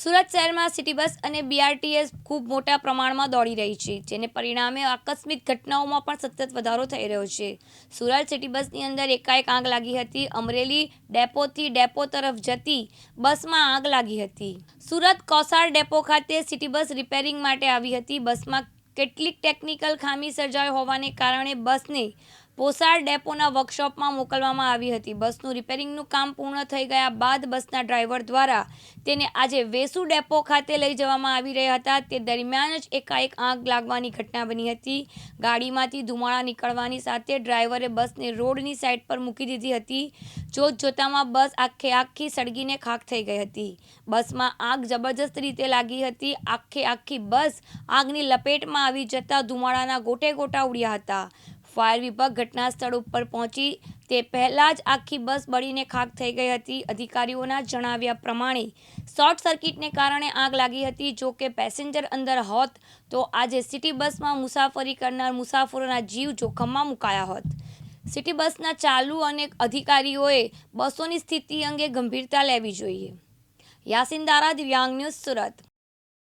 સુરત શહેરમાં city bus અને BRTS ખૂબ મોટા પ્રમાણમાં દોડી રહી છે, જેને પરિણામે આકસ્મિક ઘટનાઓમાં પણ સતત વધારો થઈ રહ્યો છે. સુરત સિટી બસની અંદર એકાએક આગ લાગી હતી. અમરેલી ડેપોથી ડેપો તરફ જતી બસમાં આગ લાગી હતી. સુરત કોસાર ડેપો ખાતે સિટી બસ રિપેરિંગ માટે આવી હતી. બસમાં કેટલીક ટેકનિકલ ખામી સર્જાઈ હોવાને કારણે બસને પોસાર ડેપોના વર્કશોપમાં મોકલવામાં આવી હતી. બસનું રિપેરિંગનું કામ પૂર્ણ થઈ ગયા બાદ બસના ડ્રાઈવર દ્વારા તેને આજે વેસુ ડેપો ખાતે લઈ જવામાં આવી રહ્યા હતા. તે દરમિયાન જ એકાએક આગ લાગવાની ઘટના બની હતી. ગાડીમાંથી ધુમાડા નીકળવાની સાથે ડ્રાઈવરે બસને રોડની સાઈડ પર મૂકી દીધી હતી. જોત જોતામાં બસ આખે આખી સળગીને ખાખ થઈ ગઈ હતી. બસમાં આગ જબરજસ્ત રીતે લાગી હતી. આખે આખી બસ આગની લપેટમાં આવી જતા ધુમાડાના ગોટે ગોટા ઉડ્યા હતા. ફાયર વિભાગ ઘટના સ્થળ ઉપર પહોંચી તે પહેલાં જ આખી બસ બળીને ખાક થઈ ગઈ હતી. અધિકારીઓના જણાવ્યા પ્રમાણે શોર્ટ સર્કિટને કારણે આગ લાગી હતી. જો કે પેસેન્જર અંદર હોત તો આજે સિટી બસમાં મુસાફરી કરનાર મુસાફરોના જીવ જોખમમાં મુકાયા હોત. સિટી બસના ચાલુ અને અધિકારીઓએ બસોની સ્થિતિ અંગે ગંભીરતા લેવી જોઈએ. યાસીન દારા દિવ્યાંગ ન્યૂઝ સુરત.